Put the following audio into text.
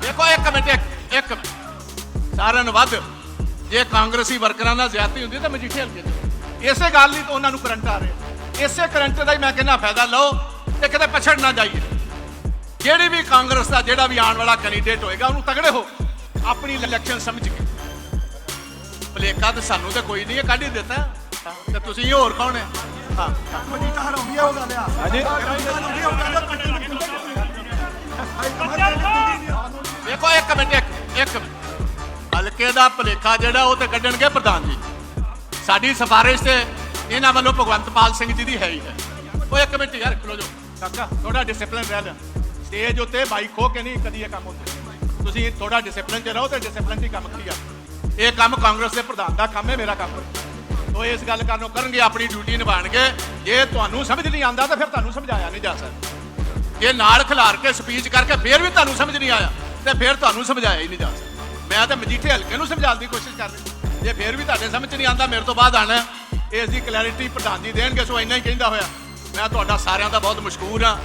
ਦੇਖੋ, ਇੱਕ ਮਿੰਟ, ਇੱਕ ਇੱਕ ਮਿੰਟ। ਸਾਰਿਆਂ ਨੂੰ ਵੱਧ। ਜੇ ਕਾਂਗਰਸੀ ਵਰਕਰਾਂ ਨਾਲ ਜ਼ਿਆਦਤੀ ਹੁੰਦੀ ਤਾਂ ਮਜੀਠੇ ਹਲਕੇ ਚ ਇਸੇ ਗੱਲ ਲਈ ਤਾਂ ਉਹਨਾਂ ਨੂੰ ਕਰੰਟ ਆ ਰਿਹਾ। ਇਸੇ ਕਰੰਟ ਦਾ ਹੀ ਮੈਂ ਕਹਿੰਦਾ ਫਾਇਦਾ ਲਓ ਤੇ ਕਿਤੇ ਪਛੜ ਨਾ ਜਾਈਏ। ਜਿਹੜੀ ਵੀ ਕਾਂਗਰਸ ਦਾ ਜਿਹੜਾ ਵੀ ਆਉਣ ਵਾਲਾ ਕੈਂਡੀਡੇਟ ਹੋਏਗਾ, ਉਹਨੂੰ ਤਗੜੇ ਹੋ। ਆਪਣੀ ਇਲੈਕਸ਼ਨ ਸਮਝ ਕੇ। ਭਲੇਖਾ ਤਾਂ ਸਾਨੂੰ ਤਾਂ ਕੋਈ ਨਹੀਂ ਹੈ, ਕੱਢ ਹੀ ਦਿੱਤਾ। ਤੇ ਤੁਸੀਂ ਹੋਰ ਕੌਣ ਹੈ? ਹਾਂ ਹਾਂਜੀ ਦੇਖੋ ਇੱਕ ਮਿੰਟ, ਇੱਕ ਇੱਕ ਹਲਕੇ ਦਾ ਭਲੇਖਾ ਜਿਹੜਾ, ਉਹ ਤੇ ਕੱਢਣਗੇ ਪ੍ਰਧਾਨ ਜੀ। ਸਾਡੀ ਸਿਫਾਰਿਸ਼ ਤੇ ਇਹਨਾਂ ਵੱਲੋਂ ਭਗਵੰਤਪਾਲ ਸਿੰਘ ਜੀ ਦੀ ਹੈ ਹੀ ਹੈ। ਉਹ ਇੱਕ ਮਿੰਟ ਯਾਰ, ਖਲੋ ਜਾਓ। ਕਾਕਾ ਥੋੜਾ ਡਿਸਪਲਿਨ ਰਹਿ ਲੈ ਸਟੇਜ ਉੱਤੇ ਬਾਈਕ ਖੋ ਕੇ ਨਹੀਂ ਕਦੀ ਇਹ ਕੰਮ ਹੁੰਦੇ ਤੁਸੀਂ ਥੋੜਾ ਡਿਸਪਲਿਨ 'ਚ ਰਹੋ ਤੇ ਡਿਸਪਲਿਨ 'ਚ ਹੀ ਕੰਮ ਕਰੀਆ ਇਹ ਕੰਮ ਕਾਂਗਰਸ ਦੇ ਪ੍ਰਧਾਨ ਦਾ ਕੰਮ ਹੈ, ਮੇਰਾ ਕੰਮ ਨਹੀਂ। ਉਹ ਇਸ ਗੱਲ ਕਰਨੋਂ ਕਰਨਗੇ, ਆਪਣੀ ਡਿਊਟੀ ਨਿਭਾਣਗੇ ਜੇ ਤੁਹਾਨੂੰ ਸਮਝ ਨਹੀਂ ਆਉਂਦਾ ਤਾਂ ਫਿਰ ਤੁਹਾਨੂੰ ਸਮਝਾਇਆ ਨਹੀਂ ਜਾ ਸਕਦਾ। ਜੇ ਨਾਲ ਖਿਲਾਰ ਕੇ ਸਪੀਚ ਕਰਕੇ ਫਿਰ ਵੀ ਤੁਹਾਨੂੰ ਸਮਝ ਨਹੀਂ ਆਇਆ, ਤੇ ਫਿਰ ਤੁਹਾਨੂੰ ਸਮਝਾਇਆ ਹੀ ਨਹੀਂ ਜਾ ਸਕਦਾ। ਮੈਂ ਤਾਂ ਮਜੀਠੇ ਹਲਕੇ ਨੂੰ ਸਮਝਾਉਣ ਦੀ ਕੋਸ਼ਿਸ਼ ਕਰ ਰਿਹਾ। ਜੇ ਫਿਰ ਵੀ ਤੁਹਾਡੇ ਸਮਝ ਨਹੀਂ ਆਉਂਦਾ, ਮੇਰੇ ਤੋਂ ਬਾਅਦ ਆਣਾ ਇਸ ਦੀ ਕਲੈਰਿਟੀ ਪ੍ਰਧਾਨ ਜੀ ਦੇਣਗੇ, ਸੋ ਇੰਨਾ ਹੀ ਕਹਿੰਦਾ ਹੋਇਆ। ਮੈਂ ਤੁਹਾਡਾ ਸਾਰਿਆਂ ਦਾ ਬਹੁਤ ਮਸ਼ਕੂਰ ਹਾਂ।